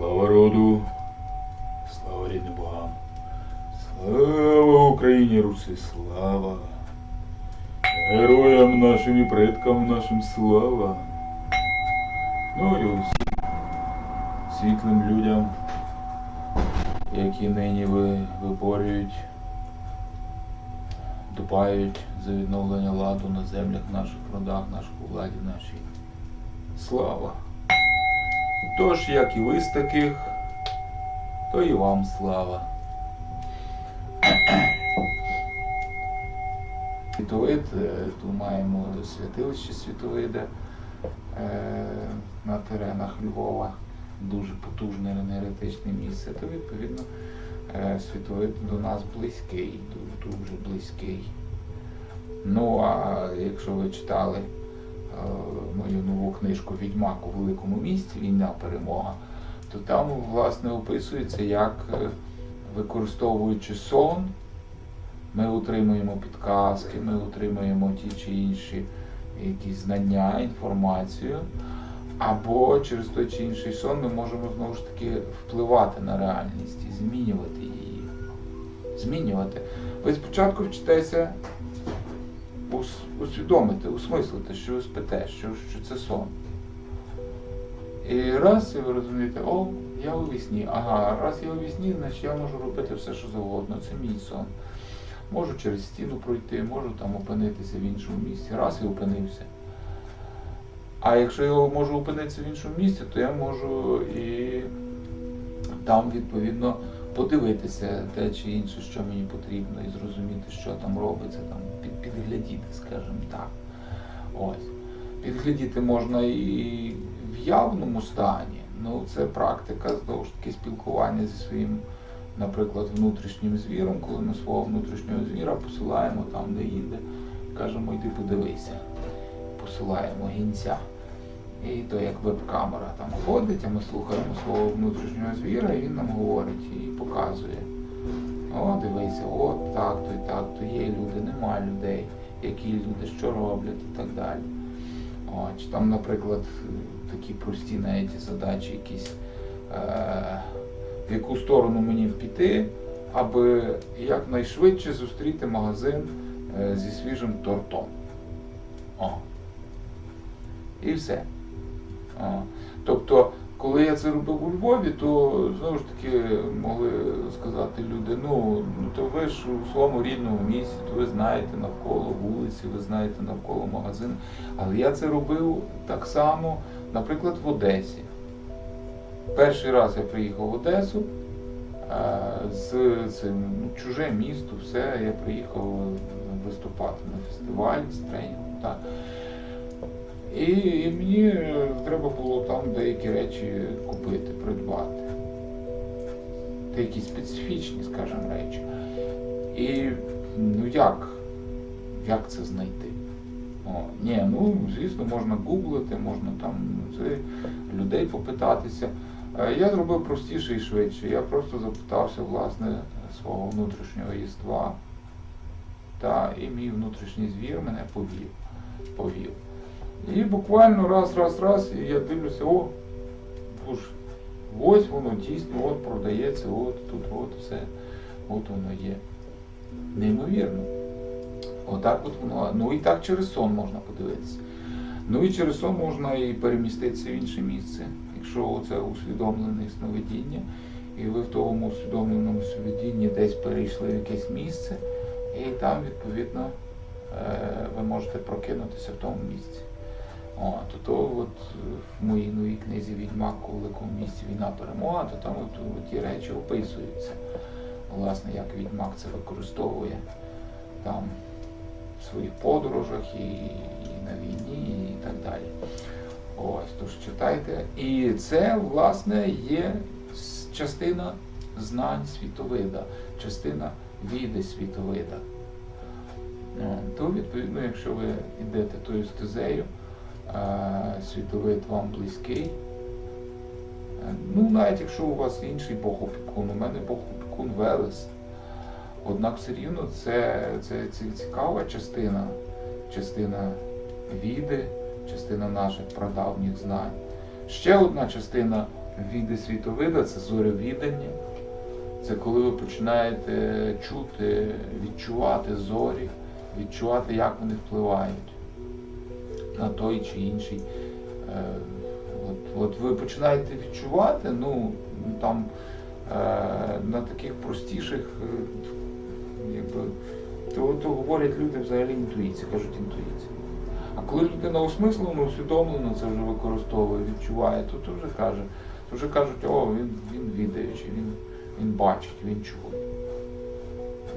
Слава роду, слава рідним богам, слава Україні Руси, слава. Героям нашим і предкам нашим слава. Ну і усім світлим людям, які нині виборюють, дбають за відновлення ладу на землях наших, родах, наших владі нашій. Слава! Тож, як і ви з таких, то і вам слава. Світовид, е, тут маємо святилище Світовиде е, на теренах Львова, дуже потужне енергетичне місце, то відповідно е, світовид до нас близький, дуже, близький. Ну а якщо ви читали мою нову книжку Відьмак у великому місті Війна перемога, то там власне описується, як е, використовуючи сон, ми отримуємо підказки, ми отримуємо ті чи інші якісь знання, інформацію, або через той чи інший сон ми можемо знову ж таки впливати на реальність і змінювати її. Змінювати. Ви спочатку вчитеся усвідомити, усмислити, що ви спите, що, що це сон. І раз і ви розумієте, о, я у вісні. Ага, раз я у вісні, значить я можу робити все, що завгодно. Це мій сон. Можу через стіну пройти, можу там опинитися в іншому місці. Раз і опинився. А якщо я можу опинитися в іншому місці, то я можу і там відповідно подивитися те чи інше, що мені потрібно, і зрозуміти, що там робиться, там під, підглядіти, скажімо так. Ось. Підглядіти можна і в явному стані. Ну, це практика знову ж таки спілкування зі своїм, наприклад, внутрішнім звіром, коли ми свого внутрішнього звіра посилаємо там, де інде, кажемо, йди подивися. Посилаємо гінця. І то як веб-камера там ходить, а ми слухаємо свого внутрішнього звіра, і він нам говорить і показує. О, дивися, от так, то і так, то є люди, нема людей, які люди, що роблять і так далі. О, чи там, наприклад, такі прості навіть задачі якісь, е, в яку сторону мені піти, аби якнайшвидше зустріти магазин е, зі свіжим тортом. О. І все. Тобто, коли я це робив у Львові, то знову ж таки могли сказати люди, ну, ну то ви ж у своєму рідному місці, то ви знаєте навколо вулиці, ви знаєте навколо магазину. Але я це робив так само, наприклад, в Одесі. Перший раз я приїхав в Одесу, з цим ну, чуже місто, все, я приїхав виступати на фестиваль з тренінгом. І, і мені е, треба було там деякі речі купити, придбати. Деякі специфічні, скажімо, речі. І ну як? Як це знайти? О, ні, ну звісно, можна гуглити, можна там це, людей попитатися. Е, Я зробив простіше і швидше. Я просто запитався власне свого внутрішнього єства. Та, і мій внутрішній звір мене повів. повів. І буквально раз, раз, раз, і я дивлюся, о, боже, ось воно дійсно, от продається, от тут, от все, от воно є. Неймовірно. Отак от воно. Ну і так через сон можна подивитися. Ну і через сон можна і переміститися в інше місце, якщо це усвідомлене сновидіння, і ви в тому усвідомленому сновидінні десь перейшли в якесь місце, і там, відповідно, е, ви можете прокинутися в тому місці. О, то, от в моїй новій книзі Відьмак у великому місті війна перемога, то там от, от ті речі описуються. Власне, як відьмак це використовує там в своїх подорожах і, і на війні, і так далі. Ось, тож читайте. І це, власне, є частина знань світовида, частина віди світовида. Е, То, відповідно, якщо ви йдете тою стезею, е, світовид вам близький. Е, Ну, навіть якщо у вас інший Бог опікун, у мене Бог опікун Велес. Однак все рівно це, це, це цікава частина, частина віди, частина наших прадавніх знань. Ще одна частина віди світовида це зоревідання. Це коли ви починаєте чути, відчувати зорі, відчувати, як вони впливають на той чи інший. Е, от, от ви починаєте відчувати, ну там е, на таких простіших, е, якби, то, то говорять люди взагалі інтуїція, кажуть інтуїція. А коли людина осмислено, усвідомлено це вже використовує, відчуває, то, то вже каже, то вже кажуть, о, він, він відаючий, він, він бачить, він чує.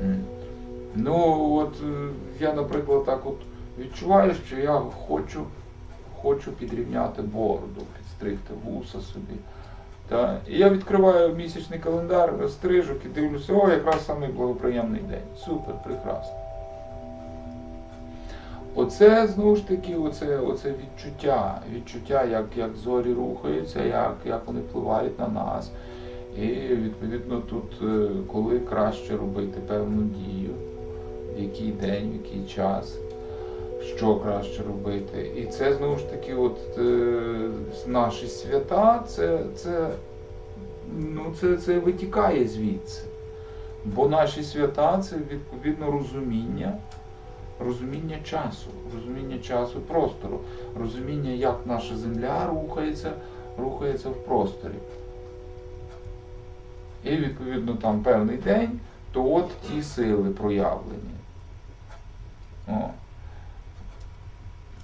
М. Ну, от я, наприклад, так от відчуваю, що я хочу, хочу підрівняти бороду, підстригти вуса собі. Та? І я відкриваю місячний календар, стрижок і дивлюся, о, якраз самий благоприємний день. Супер, прекрасно. Оце знову ж таки, оце, оце відчуття, відчуття, як, як зорі рухаються, як, як вони впливають на нас. І відповідно тут, е, коли краще робити певну дію, в який день, в який час, що краще робити. І це знову ж таки, от е, наші свята, це, це, ну, це, це витікає звідси. Бо наші свята це відповідно розуміння, розуміння часу, розуміння часу простору, розуміння, як наша земля рухається, рухається в просторі. І відповідно там певний день, то от ті сили проявлені. О.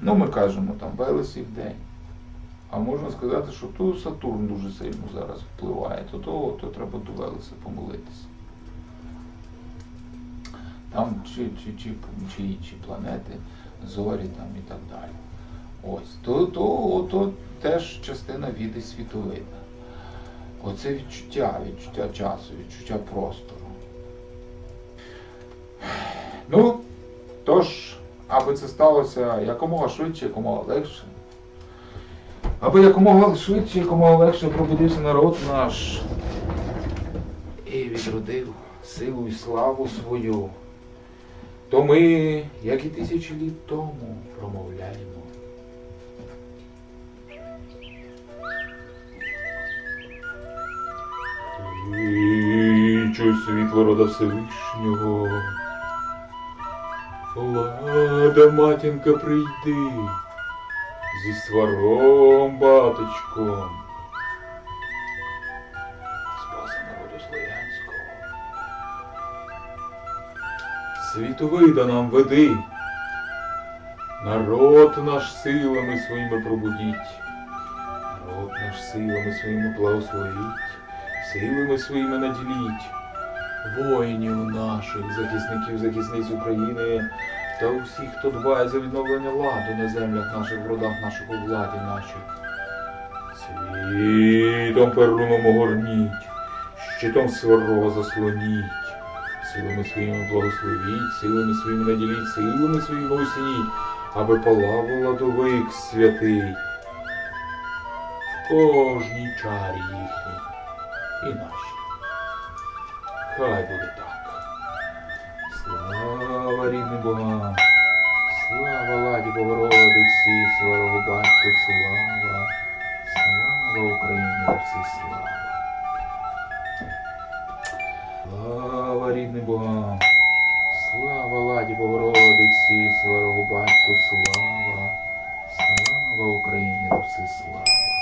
Ну, ми кажемо там Велесів день. А можна сказати, що тут Сатурн дуже сильно зараз впливає, то, то, то треба до Велеса помолитися. Там чи, чи, чи, чи інші планети, зорі там і так далі. Ось, то, то, то теж частина віди світовида. Оце відчуття, відчуття часу, відчуття простору. Ну, тож, аби це сталося якомога швидше, якомога легше. Аби якомога швидше, якомога легше пробудився народ наш і відродив силу і славу свою, то ми, як і тисячі літ тому, промовляємо. Вічу світло рода Всевишнього. Лада, матінка, прийди зі сваром, батечком. Спаси народу Слов'янського. Світовида нам веди. Народ наш силами своїми пробудіть. Народ наш силами своїми благословіть силами своїми наділіть, воїнів наших, захисників, захисниць України та усіх, хто дбає за відновлення ладу на землях наших, в родах наших, у владі нашій. Світом перуном огорніть, щитом сварога заслоніть, силами своїми благословіть, силами своїми наділіть, силами своїми осініть, аби палав ладовик святий в кожній чарі їхній і наші. Хай буде так. Слава рідним богам, слава ладі Богородиці, слава батьку, слава, слава Україні, всі слава. Слава рідним богам, слава ладі Богородиці, слава батьку, слава, слава Україні, всі слава.